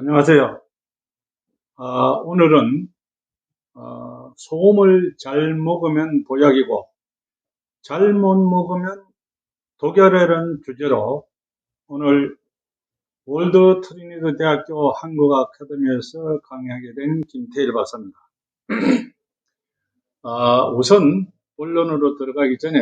안녕하세요. 아, 오늘은 어, 소금을 잘 먹으면 보약이고 잘 못 먹으면 독약이라는 주제로 오늘 월드 트리니드 대학교 한국 아카데미에서 강의하게 된 김태일 박사입니다. 아, 우선 본론으로 들어가기 전에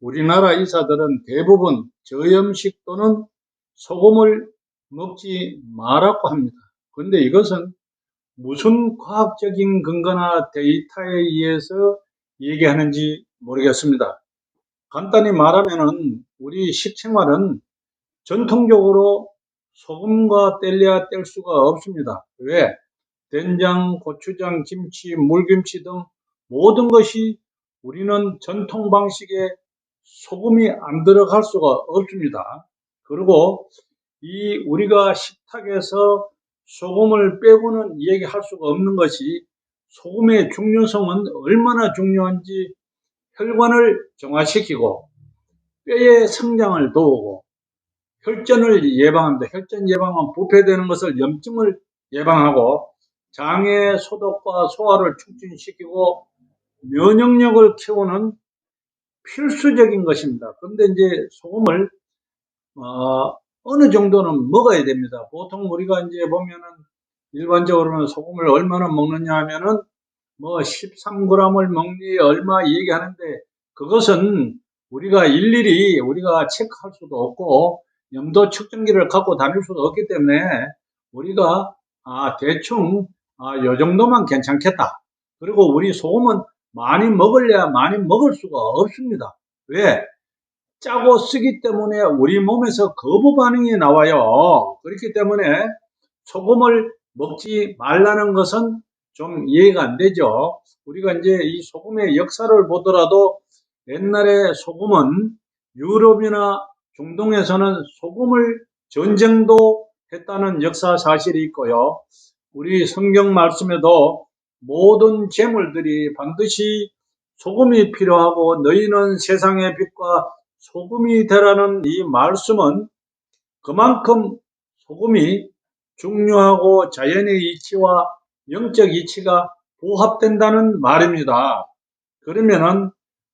우리나라 의사들은 대부분 저염식 또는 소금을 먹지 말라고 합니다. 그런데 이것은 무슨 과학적인 근거나 데이터에 의해서 얘기하는지 모르겠습니다. 간단히 말하면은 우리 식생활은 전통적으로 소금과 뗄래야 뗄 수가 없습니다. 왜? 된장, 고추장, 김치, 물김치 등 모든 것이 우리는 전통 방식에 소금이 안 들어갈 수가 없습니다. 그리고 이 우리가 식탁에서 소금을 빼고는 얘기할 수가 없는 것이 소금의 중요성은 얼마나 중요한지 혈관을 정화시키고 뼈의 성장을 도우고 혈전을 예방합니다. 혈전 예방은 부패되는 것을 염증을 예방하고 장의 소독과 소화를 촉진시키고 면역력을 키우는 필수적인 것입니다. 그런데 이제 소금을 어, 어느 정도는 먹어야 됩니다. 보통 우리가 이제 보면은 일반적으로는 소금을 얼마나 먹느냐 하면은 뭐 13g을 먹니 얼마 얘기하는데 그것은 우리가 일일이 우리가 체크할 수도 없고 염도 측정기를 갖고 다닐 수도 없기 때문에 우리가 아 대충 아, 요 정도만 괜찮겠다. 그리고 우리 소금은 많이 먹을래야 많이 먹을 수가 없습니다. 왜? 짜고 쓰기 때문에 우리 몸에서 거부 반응이 나와요. 그렇기 때문에 소금을 먹지 말라는 것은 좀 이해가 안 되죠. 우리가 이제 이 소금의 역사를 보더라도 옛날에 소금은 유럽이나 중동에서는 소금을 전쟁도 했다는 역사 사실이 있고요. 우리 성경 말씀에도 모든 재물들이 반드시 소금이 필요하고 너희는 세상의 빛과 소금이 되라는 이 말씀은 그만큼 소금이 중요하고 자연의 이치와 영적 이치가 부합된다는 말입니다. 그러면은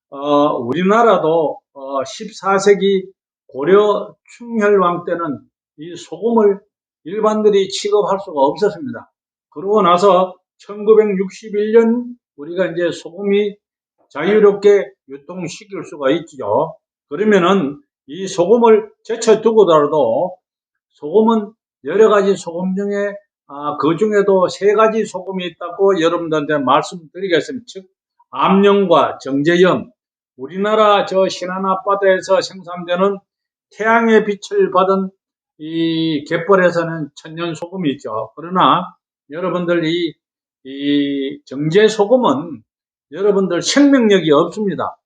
어, 우리나라도 어, 14세기 고려 충혈왕 때는 이 소금을 일반들이 취급할 수가 없었습니다. 그러고 나서 1961년 우리가 이제 소금이 자유롭게 유통시킬 수가 있죠. 그러면은 이 소금을 제쳐 두고더라도 소금은 여러 가지 소금 중에 아, 그 중에도 세 가지 소금이 있다고 여러분들한테 말씀드리겠습니다. 즉 암염과 정제염, 우리나라 저 신안 앞바다에서 생산되는 태양의 빛을 받은 이 갯벌에서는 천연 소금이 있죠. 그러나 여러분들 이, 이 정제 소금은 여러분들 생명력이 없습니다.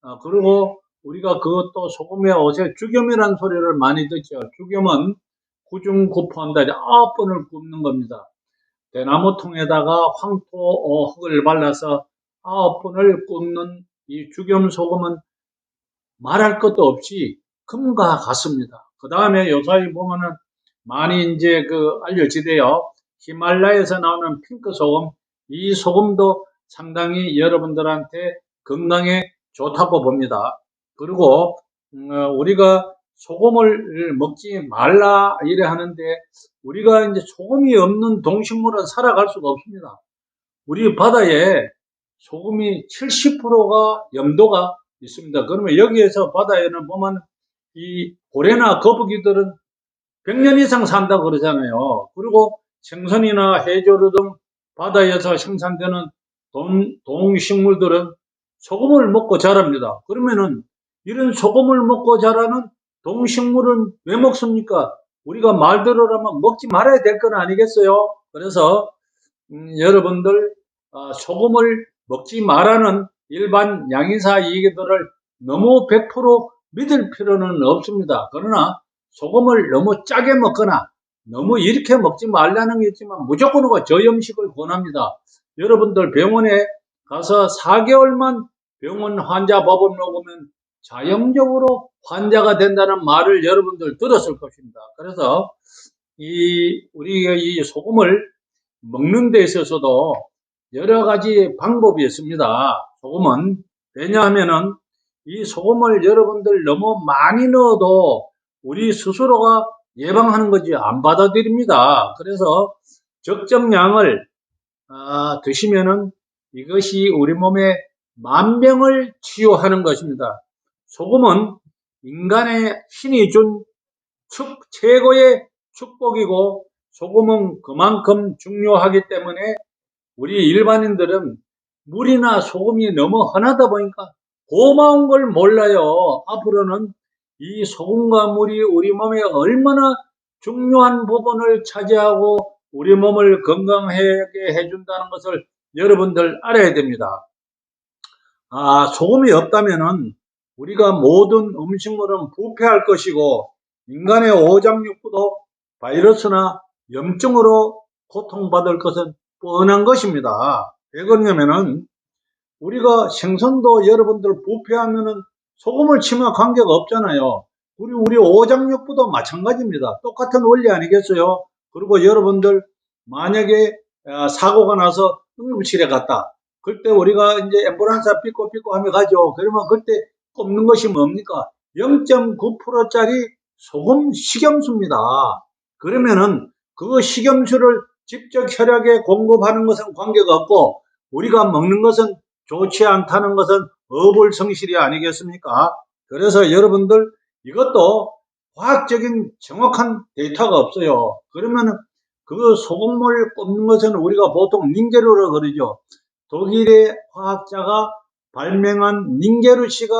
아, 그리고 우리가 그것도 소금에 어제 죽염이라는 소리를 많이 듣죠. 죽염은 구중 구포한다. 아홉 번을 굽는 겁니다. 대나무 통에다가 황토 어, 흙을 발라서 아홉 번을 굽는 이 죽염 소금은 말할 것도 없이 금과 같습니다. 그 다음에 요사이 보면은 많이 이제 그 알려지대요. 히말라야에서 나오는 핑크 소금, 이 소금도 상당히 여러분들한테 건강에 좋다고 봅니다. 그리고 음, 어, 우리가 소금을 먹지 말라 이래 하는데 우리가 이제 소금이 없는 동식물은 살아갈 수가 없습니다. 우리 바다에 소금이 70%가 염도가 있습니다. 그러면 여기에서 바다에는 보면 이 고래나 거북이들은 100년 이상 산다 그러잖아요. 그리고 생선이나 해조류 등 바다에서 생산되는 동, 동식물들은 소금을 먹고 자랍니다. 그러면은 이런 소금을 먹고 자라는 동식물은 왜 먹습니까? 우리가 말대로라면 먹지 말아야 될 건 아니겠어요? 그래서 음, 여러분들 어, 소금을 먹지 말라는 일반 양의사 얘기들을 너무 100% 믿을 필요는 없습니다. 그러나 소금을 너무 짜게 먹거나 너무 이렇게 먹지 말라는 게 있지만 무조건 저염식을 권합니다. 여러분들 병원에 가서 4개월만 병원 환자 밥을 먹으면 자연적으로 환자가 된다는 말을 여러분들 들었을 것입니다. 그래서 이 우리가 이 소금을 먹는 데 있어서도 여러 가지 방법이 있습니다. 소금은 왜냐하면은 이 소금을 여러분들 너무 많이 넣어도 우리 스스로가 예방하는 거지 안 받아들입니다. 그래서 적정량을 아, 드시면은 이것이 우리 몸에 만병을 치유하는 것입니다. 소금은 인간의 신이 준 축, 최고의 축복이고 소금은 그만큼 중요하기 때문에 우리 일반인들은 물이나 소금이 너무 흔하다 보니까 고마운 걸 몰라요. 앞으로는 이 소금과 물이 우리 몸에 얼마나 중요한 부분을 차지하고 우리 몸을 건강하게 해준다는 것을 여러분들 알아야 됩니다. 아, 소금이 없다면은 우리가 모든 음식물은 부패할 것이고 인간의 오장육부도 바이러스나 염증으로 고통받을 것은 뻔한 것입니다. 왜 그러냐면은 우리가 생선도 여러분들 부패하면은 소금을 치면 관계가 없잖아요. 우리 우리 오장육부도 마찬가지입니다. 똑같은 원리 아니겠어요? 그리고 여러분들 만약에 아, 사고가 나서 응급실에 갔다. 그때 우리가 이제 앰뷸런스 삐꼬삐꼬 하며 가죠. 그러면 그때 꼽는 것이 뭡니까? 0.9%짜리 소금 식염수입니다. 그러면은 그 식염수를 직접 혈액에 공급하는 것은 관계가 없고 우리가 먹는 것은 좋지 않다는 것은 어불성실이 아니겠습니까? 그래서 여러분들 이것도 과학적인 정확한 데이터가 없어요. 그러면은 그 소금물 꼽는 것은 우리가 보통 닌게르라 그러죠. 독일의 화학자가 발명한 닌게르 씨가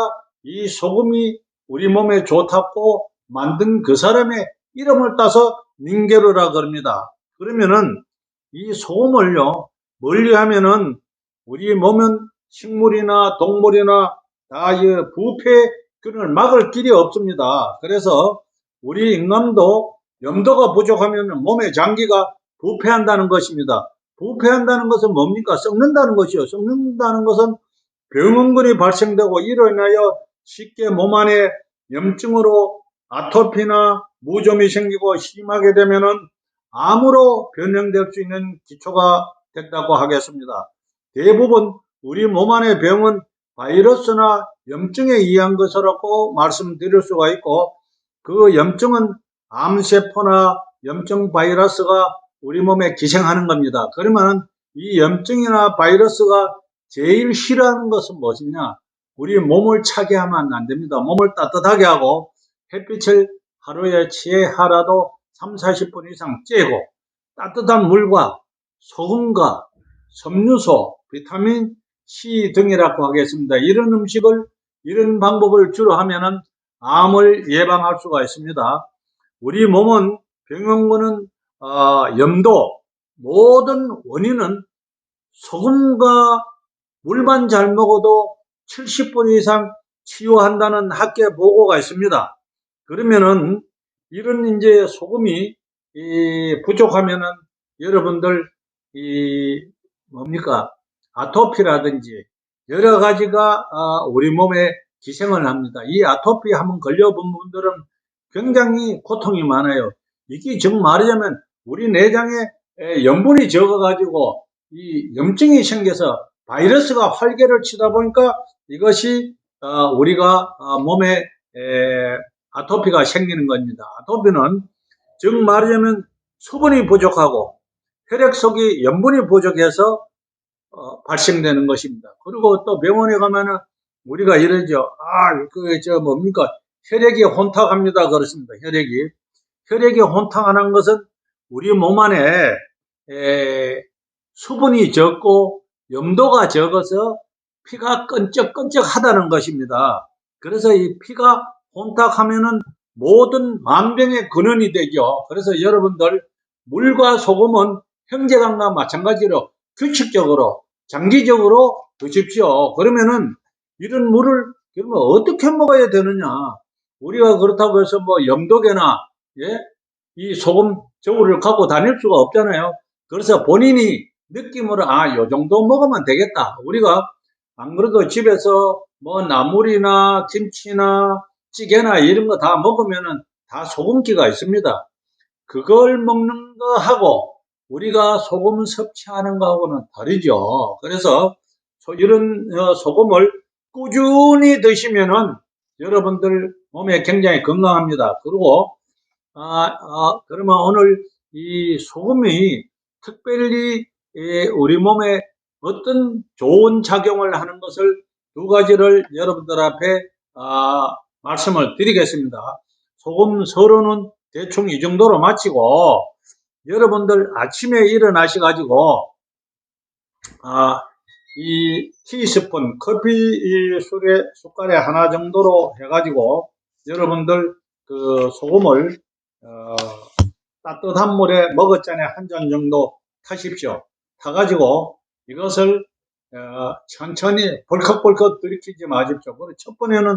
이 소금이 우리 몸에 좋다고 만든 그 사람의 이름을 따서 닌게르라 그럽니다. 그러면은 이 소금을요, 멀리 하면은 우리 몸은 식물이나 동물이나 다 이 부패균을 막을 길이 없습니다. 그래서 우리 인간도 염도가 부족하면 몸의 장기가 부패한다는 것입니다. 부패한다는 것은 뭡니까? 썩는다는 것이요. 썩는다는 것은 병원근이 발생되고 이로 인하여 쉽게 몸 안에 염증으로 아토피나 무좀이 생기고 심하게 되면은 암으로 변형될 수 있는 기초가 됐다고 하겠습니다. 대부분 우리 몸 안의 병은 바이러스나 염증에 의한 것이라고 말씀드릴 수가 있고 그 염증은 암세포나 염증 바이러스가 우리 몸에 기생하는 겁니다. 그러면 이 염증이나 바이러스가 제일 싫어하는 것은 무엇이냐? 우리 몸을 차게 하면 안 됩니다. 몸을 따뜻하게 하고 햇빛을 하루에 취해하라도 3, 40분 이상 쬐고 따뜻한 물과 소금과 섬유소, 비타민 C 등이라고 하겠습니다. 이런 음식을 이런 방법을 주로 하면은 암을 예방할 수가 있습니다. 우리 몸은 병원군은 어, 염도 모든 원인은 소금과 물만 잘 먹어도 70분 이상 치유한다는 학계 보고가 있습니다. 그러면은 이런 이제 소금이 부족하면은 여러분들 이 뭡니까 아토피라든지 여러 가지가 어, 우리 몸에 기생을 합니다. 이 아토피 한번 걸려본 분들은 굉장히 고통이 많아요. 이게 정 말하자면 우리 내장에 염분이 적어가지고 이 염증이 생겨서 바이러스가 활개를 치다 보니까 이것이 어, 우리가 어, 몸에 아토피가 생기는 겁니다. 아토피는 즉 말하자면 수분이 부족하고 혈액 속에 염분이 부족해서 어, 발생되는 것입니다. 그리고 또 병원에 가면은 우리가 이러죠. 아, 그, 저, 뭡니까? 혈액이 혼탁합니다. 그렇습니다. 혈액이. 혈액이 혼탁하는 것은 우리 몸 안에, 에, 수분이 적고 염도가 적어서 피가 끈적끈적 하다는 것입니다. 그래서 이 피가 혼탁하면은 모든 만병의 근원이 되죠. 그래서 여러분들 물과 소금은 형제간과 마찬가지로 규칙적으로 장기적으로 드십시오. 그러면은 이런 물을 그러면 어떻게 먹어야 되느냐? 우리가 그렇다고 해서 뭐 염도계나 예? 이 소금 저울을 갖고 다닐 수가 없잖아요. 그래서 본인이 느낌으로 아, 요 정도 먹으면 되겠다. 우리가 안 그래도 집에서 뭐 나물이나 김치나 찌개나 이런 거 다 먹으면은 다 소금기가 있습니다. 그걸 먹는 거 하고 우리가 소금 섭취하는 거하고는 다르죠. 그래서 소- 이런 어, 소금을 꾸준히 드시면은 여러분들 몸에 굉장히 건강합니다. 그리고 아, 아, 그러면 오늘 이 소금이 특별히 예, 우리 몸에 어떤 좋은 작용을 하는 것을 두 가지를 여러분들 앞에 아, 말씀을 드리겠습니다. 소금 서론은 대충 이 정도로 마치고 여러분들 아침에 일어나셔 가지고 아, 이 티스푼 커피 이 술에 숟갈에 하나 정도로 해가지고 여러분들 그 소금을 어, 따뜻한 물에 머그잔에 한잔 정도 타십시오. 타가지고 이것을 어, 천천히 벌컥벌컥 들이키지 마십시오. 첫 번에는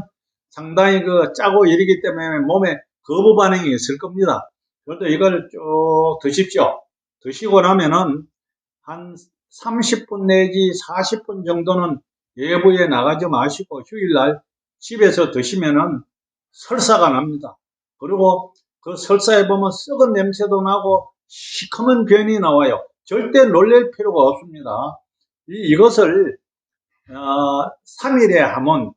상당히 그 짜고 이러기 때문에 몸에 거부 반응이 있을 겁니다. 그래도 이걸 쭉 드십시오. 드시고 나면은 한 30분 내지 40분 정도는 외부에 나가지 마시고 휴일날 집에서 드시면은 설사가 납니다. 그리고 그 설사에 보면 썩은 냄새도 나고 시커먼 변이 나와요. 절대 놀랄 필요가 없습니다. 이, 이것을 어, 3일에 하면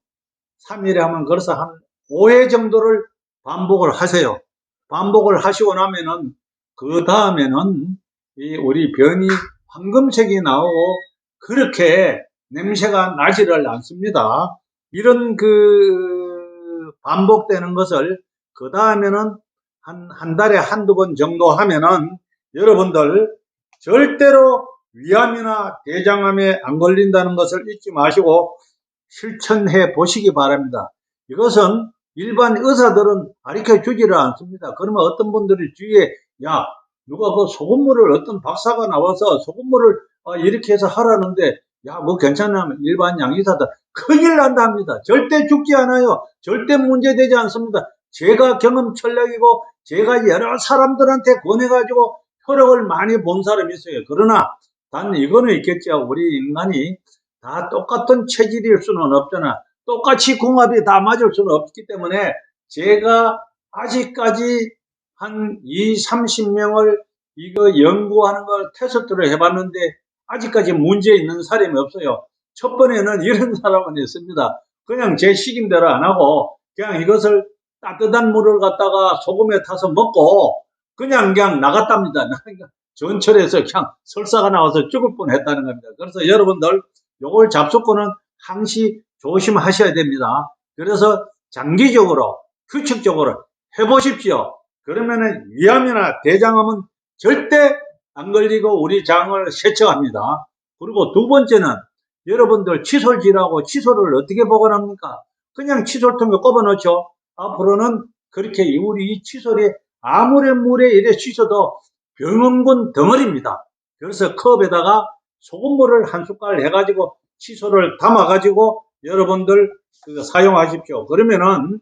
3일에 하면 그래서 한 5회 정도를 반복을 하세요. 반복을 하시고 나면은 그 다음에는 이 우리 변이 황금색이 나오고 그렇게 냄새가 나지를 않습니다. 이런 그 반복되는 것을 그 다음에는 한, 한 달에 한두 번 정도 하면은 여러분들 절대로 위암이나 대장암에 안 걸린다는 것을 잊지 마시고 실천해 보시기 바랍니다. 이것은 일반 의사들은 가르쳐 주지를 않습니다. 그러면 어떤 분들이 주위에 야 누가 그 소금물을 어떤 박사가 나와서 소금물을 아, 이렇게 해서 하라는데 야 뭐 괜찮으면 일반 양의사들 큰일 난다 합니다. 절대 죽지 않아요. 절대 문제되지 않습니다. 제가 경험 철학이고 제가 여러 사람들한테 권해가지고 효력을 많이 본 사람이 있어요. 그러나 단 이거는 있겠죠. 우리 인간이 다 똑같은 체질일 수는 없잖아. 똑같이 궁합이 다 맞을 수는 없기 때문에 제가 아직까지 한 2, 30명을 이거 연구하는 걸 테스트를 해봤는데 아직까지 문제 있는 사람이 없어요. 첫 번에는 이런 사람은 있습니다. 그냥 제 식임대로 안 하고 그냥 이것을 따뜻한 물을 갖다가 소금에 타서 먹고 그냥 그냥 나갔답니다. 그러니까 전철에서 그냥 설사가 나와서 죽을 뻔 했다는 겁니다. 그래서 여러분들 요걸 잡수고는 항시 조심하셔야 됩니다. 그래서 장기적으로 규칙적으로 해보십시오. 그러면은 위암이나 대장암은 절대 안 걸리고 우리 장을 세척합니다. 그리고 두 번째는 여러분들 칫솔질하고 칫솔을 어떻게 보관합니까? 그냥 칫솔통에 꼽아놓죠. 앞으로는 그렇게 우리 이 칫솔이 아무리 물에 이래 씻어도 병원군 덩어리입니다. 그래서 컵에다가 소금물을 한 숟갈 해가지고 칫솔을 담아가지고 여러분들 그거 사용하십시오. 그러면은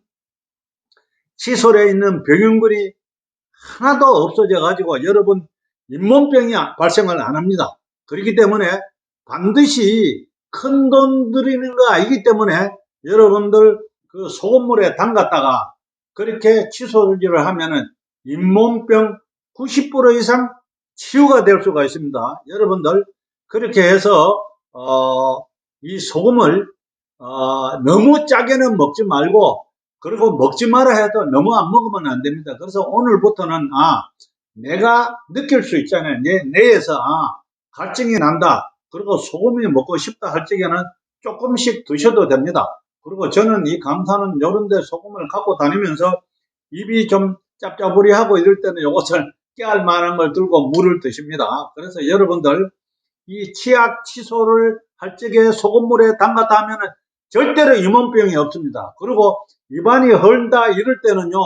칫솔에 있는 병균들이 하나도 없어져 가지고 여러분 잇몸병이 발생을 안 합니다. 그렇기 때문에 반드시 큰 돈 들이는 거 아니기 때문에 여러분들 그 소금물에 담갔다가 그렇게 칫솔질을 하면은 잇몸병 90% 이상 치유가 될 수가 있습니다. 여러분들 그렇게 해서 어, 이 소금을 어, 너무 짜게는 먹지 말고 그리고 먹지 마라 해도 너무 안 먹으면 안 됩니다. 그래서 오늘부터는 아 내가 느낄 수 있잖아요. 내 뇌에서 아 갈증이 난다. 그리고 소금이 먹고 싶다 할 적에는 조금씩 드셔도 됩니다. 그리고 저는 이 감사는 요런데 소금을 갖고 다니면서 입이 좀 짭짜부리하고 이럴 때는 요것을 깨알 만한 걸 들고 물을 드십니다. 그래서 여러분들 이 치약 치소를 할 적에 소금물에 담갔다 하면은 절대로 잇몸병이 없습니다. 그리고 입안이 헐다 이럴 때는요,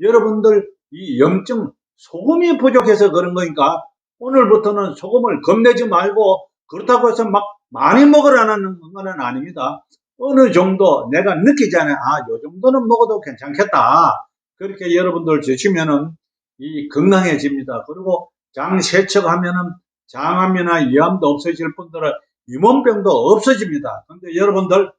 여러분들 이 염증 소금이 부족해서 그런 거니까 오늘부터는 소금을 겁내지 말고 그렇다고 해서 막 많이 먹으라는 건 아닙니다. 어느 정도 내가 느끼잖아요. 아, 요 정도는 먹어도 괜찮겠다. 그렇게 여러분들 드시면은 이 건강해집니다. 그리고 장 세척하면은 장암이나 위암도 없어질 뿐더러 잇몸병도 없어집니다. 근데 여러분들